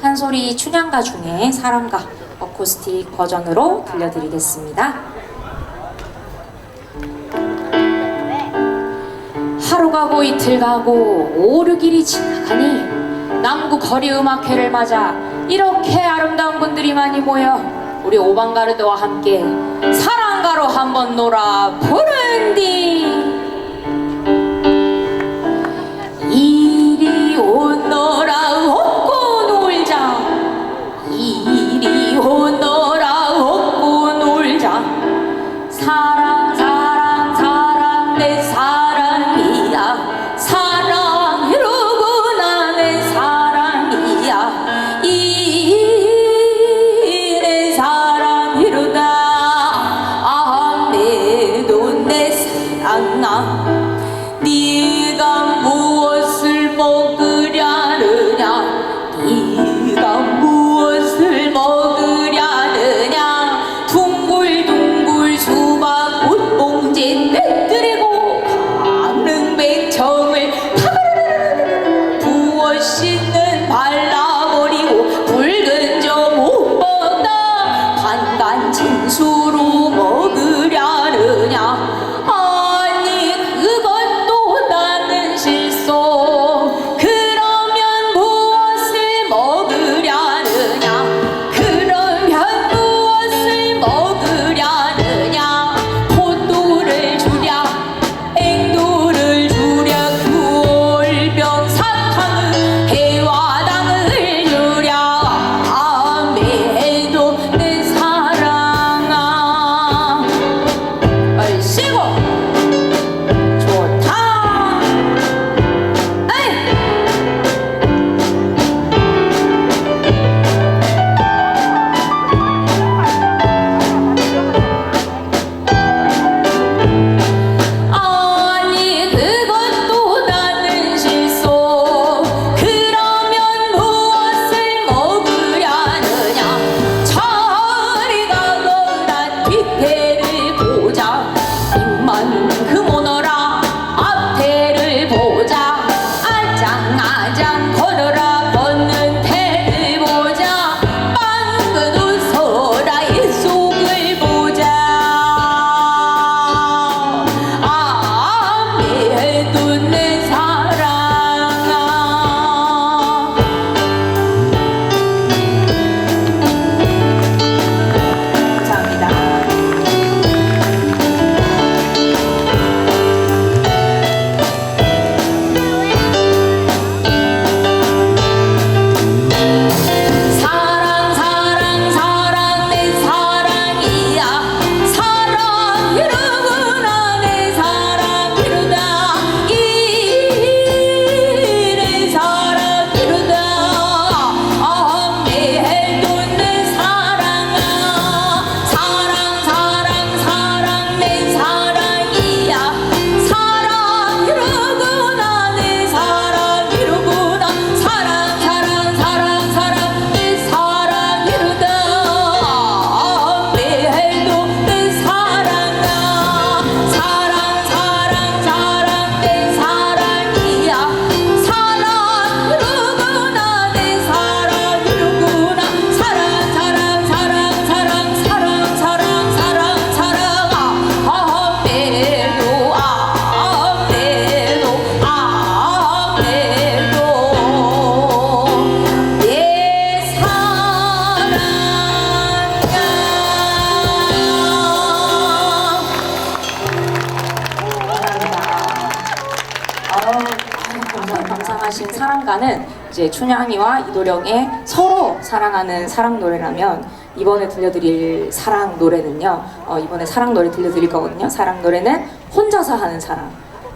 한소리 춘향가 중에 사랑가 어쿠스틱 버전으로 들려드리겠습니다. 하루 가고 이틀 가고 오르길이 지나가니 남구 거리 음악회를 맞아 이렇게 아름다운 분들이 많이 모여 우리 오방가르드와 함께 사랑가로 한번 놀아 보는디 이 뜻들이고 가는 배정을 하신 사랑가는 이제 춘향이와 이도령의 서로 사랑하는 사랑 노래라면 이번에 들려드릴 사랑 노래는요. 어, 이번에 사랑 노래 들려드릴 거거든요. 사랑 노래는 혼자서 하는 사랑.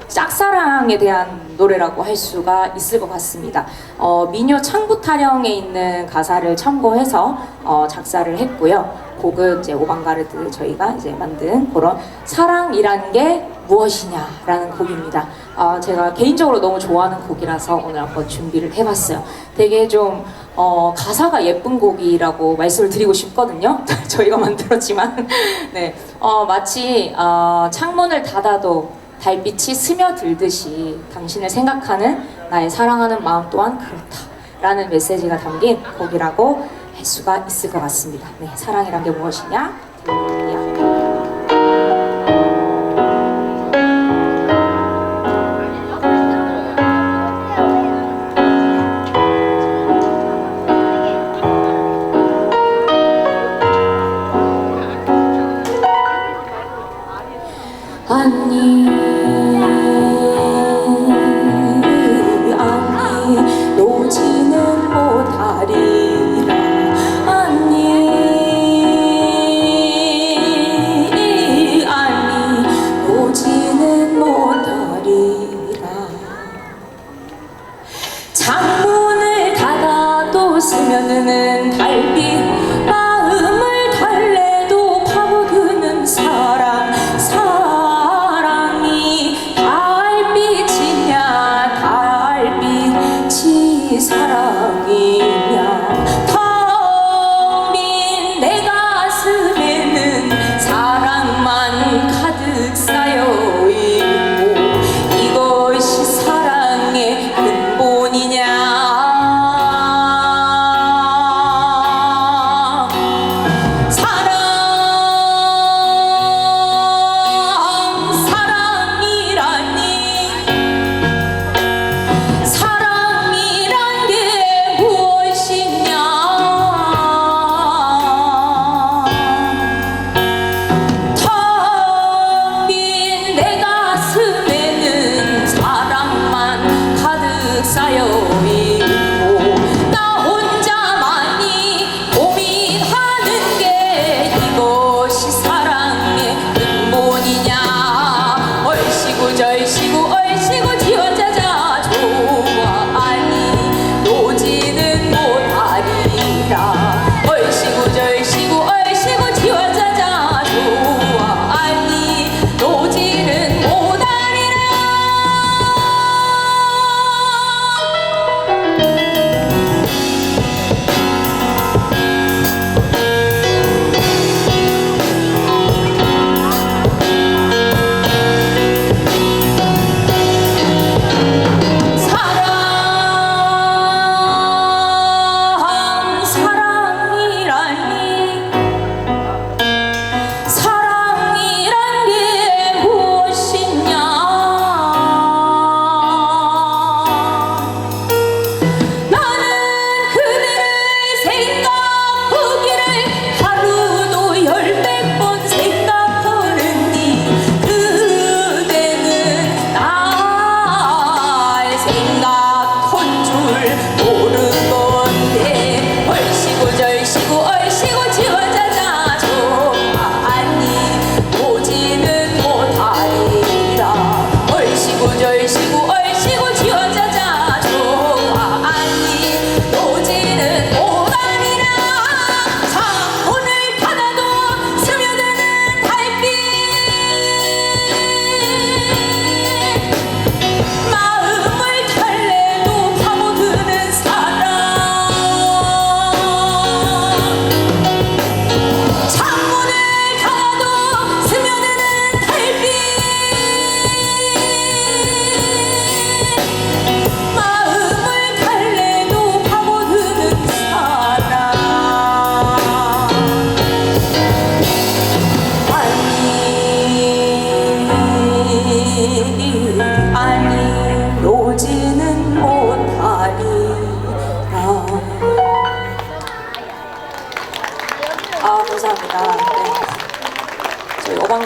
짝사랑에 대한 노래라고 할 수가 있을 것 같습니다. 어, 민요 창부타령에 있는 가사를 참고해서 어, 작사를 했고요. 곡은 이제 오방가르드 저희가 이제 만든 그런 사랑이란 게 무엇이냐라는 곡입니다. 어, 제가 개인적으로 너무 좋아하는 곡이라서 오늘 한번 준비를 해봤어요. 되게 좀 어, 가사가 예쁜 곡이라고 말씀을 드리고 싶거든요. 저희가 만들었지만 네 어, 마치 어, 창문을 닫아도 달빛이 스며들듯이 당신을 생각하는 나의 사랑하는 마음 또한 그렇다라는 메시지가 담긴 곡이라고 수가 있을 것 같습니다. 네, 사랑이란 게 무엇이냐? kendini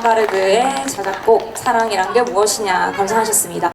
가르그의 자작곡 사랑이란 게 무엇이냐 감상하셨습니다.